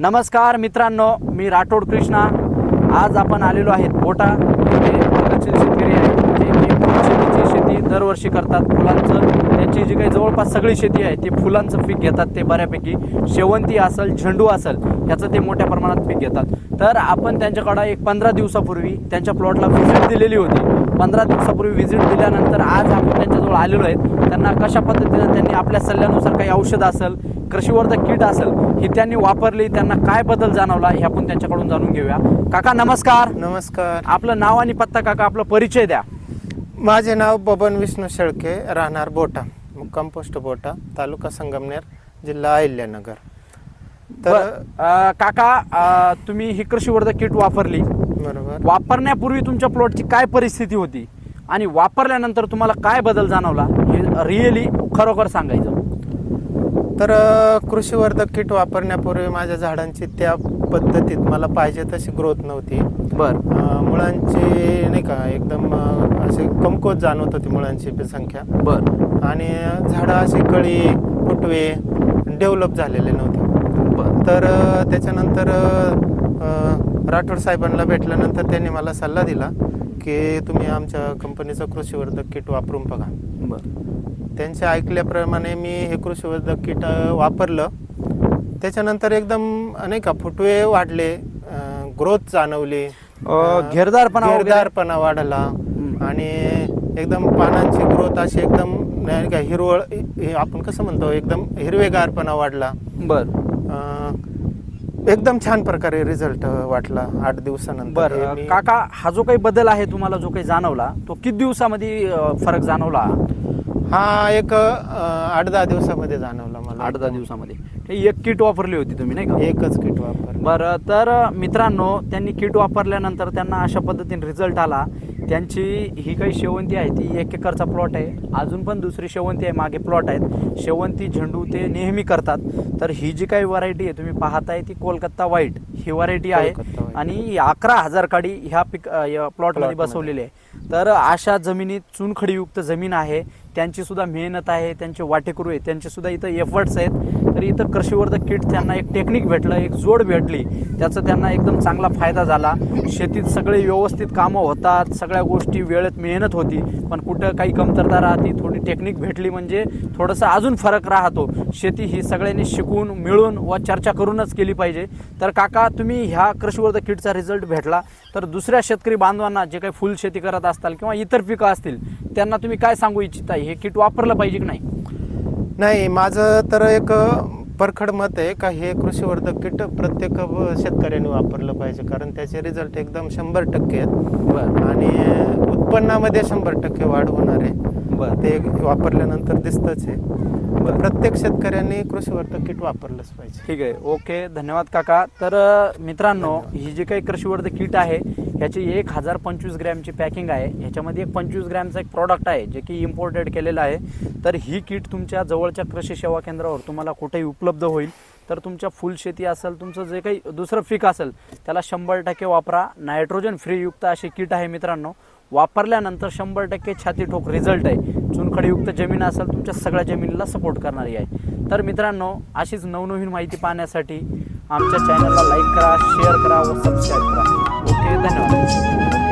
नमस्कार मित्रांनो मी राठोड कृष्णा. आज आपण आलेलो आहेत बोटा हे प्रगतशील शेतकरी आहे जे की फुलशेतीची शेती दरवर्षी करतात. फुलांचं त्यांची जी काही जवळपास सगळी शेती आहे ते फुलांचं पीक घेतात ते बऱ्यापैकी. शेवंती असेल झेंडू असेल याचं ते मोठ्या प्रमाणात पीक घेतात. तर आपण त्यांच्याकडं एक पंधरा दिवसापूर्वी त्यांच्या प्लॉटला व्हिजिट दिलेली होती. पंधरा दिवसापूर्वी व्हिजिट दिल्यानंतर आज आपण त्यांच्याजवळ आलेलो आहेत. त्यांना कशा पद्धतीनं त्यांनी आपल्या सल्ल्यानुसार काही औषध असेल कृषीवर्धक किट असेल ही त्यांनी वापरली त्यांना काय बदल जाणवला हे आपण त्यांच्याकडून जाणून घेऊया. काका नमस्कार. नमस्कार. आपलं नाव आणि पत्ता काका आपला परिचय द्या. माझे नाव बबन विष्णू शेळके राहणार बोटा मुक्काम पोस्ट बोटा तालुका संगमनेर जिल्हा अहिल्यानगर. तर अं, काका अं, तुम्ही ही कृषीवर्धक किट वापरली. बरोबर. वापरण्यापूर्वी तुमच्या प्लॉटची काय परिस्थिती होती? आणि वापरल्यानंतर तुम्हाला काय बदल जाणवला? हे रिअली खरोखर सांगायचं. तर कृषीवर्धक किट वापरण्यापूर्वी माझ्या झाडांची त्या पद्धतीत मला पाहिजे तशी ग्रोथ नव्हती. बर. मुळांची नाही का एकदम असे कमकुवत जाणवत होती मुळांची संख्या. बर. आणि झाडं अशी कळी फुटवे डेव्हलप झालेले नव्हते. बर. तर त्याच्यानंतर राठोड साहेबांना भेटल्यानंतर त्यांनी मला सल्ला दिला की तुम्ही आमच्या कंपनीचं कृषीवर्धक किट वापरून बघा. बर. त्यांच्या ऐकल्याप्रमाणे मी हे कृषीवर्धक किट वापरलं. त्याच्यानंतर एकदम नाही का फुटवे वाढले ग्रोथ जाणवली. घेरदारपणा? घेरदारपणा वाढला. आणि एकदम पानांची ग्रोथ अशी एकदम नाही का हिरवळ हे आपण कसं म्हणतो एकदम हिरवेगारपणा वाढला. बर. एकदम छान प्रकारे रिझल्ट वाटला आठ दिवसानंतर. काका हा जो काही बदल आहे तुम्हाला जो काही जाणवला तो किती दिवसामध्ये फरक जाणवला? हा एक आठ दहा दिवसामध्ये जाणवला मला. आठ दहा दिवसामध्ये. हे एक किट वापरली होती तुम्ही नाही का? एकच किट वापर बरं तर मित्रांनो त्यांनी किट वापरल्यानंतर त्यांना अशा पद्धतीने रिझल्ट आला. त्यांची ही काही शेवंती आहे ती एक एकरचा प्लॉट आहे. अजून पण दुसरी शेवंती आहे मागे प्लॉट आहेत. शेवंती झेंडू ते नेहमी करतात. तर ही जी काही व्हरायटी आहे तुम्ही पाहताय ती कोलकाता व्हाईट ही व्हरायटी आहे. आणि अकरा हजार काडी ह्या पिक प्लॉटमध्ये बसवलेली आहे. तर अशा जमिनीत चुनखडीयुक्त जमीन आहे. त्यांचीसुद्धा मेहनत आहे त्यांचे वाटेकरू आहे त्यांचेसुद्धा इथं एफर्ट्स आहेत. तर इथं कृषीवर्धक किट त्यांना एक टेक्निक भेटलं एक जोड भेटली. त्याचा त्यांना एकदम चांगला फायदा झाला. शेतीत सगळे व्यवस्थित कामं होतात सगळ्या गोष्टी वेळेत मेहनत होती पण कुठं काही कमतरता राहती थोडी टेक्निक भेटली म्हणजे थोडंसं अजून फरक राहतो. शेती ही सगळ्यांनी शिकून मिळून व चर्चा करूनच केली पाहिजे. तर काका तुम्ही ह्या कृषीवर्धक किटचा रिझल्ट भेटला. तर दुसऱ्या शेतकरी बांधवांना जे काही फुल शेती करत असताल किंवा इतर पिकं असतील त्यांना तुम्ही काय सांगू इच्छिता? हे किट वापरलं पाहिजे की नाही? नाही माझं तर एक परखड मत आहे का हे कृषीवर्धक किट प्रत्येक शेतकऱ्यांनी वापरलं पाहिजे. कारण त्याचे रिझल्ट एकदम शंभर टक्के आहेत. बरं. आणि उत्पन्नामध्ये शंभर टक्के वाढ होणार आहे. बरं. ते वापरल्यानंतर दिसतच आहे. प्रत्येक शेतकऱ्यांनी कृषीवर्धक किट वापरलंच पाहिजे. ठीक आहे. ओके. धन्यवाद काका. तर अ, मित्रांनो ही जी काही कृषीवर्धक किट आहे ह्याची एक हजार पंचवीस ग्रॅमची पॅकिंग आहे. ह्याच्यामध्ये एक पंचवीस ग्रॅमचं एक प्रॉडक्ट आहे जे की इम्पोर्टेड केलेलं आहे. तर ही किट तुमच्या जवळच्या कृषी सेवा केंद्रावर तुम्हाला कुठेही उपलब्ध होईल. तर तुमच्या फुल शेती असेल तुमचं जे काही दुसरं पीक असेल त्याला शंभर टक्के वापरा. नायट्रोजन फ्री युक्त अशी किट आहे मित्रांनो. वापरल्यानंतर शंभर टक्के छाती ठोक रिझल्ट आहे. चुनखडीयुक्त जमीन असेल तुमच्या सगळ्या जमिनीला सपोर्ट करणारी आहे. तर मित्रांनो अशीच नवनवीन माहिती पाहण्यासाठी आमच्या चॅनलला लाईक करा शेअर करा व सबस्क्राईब करा. ओके धन्यवाद.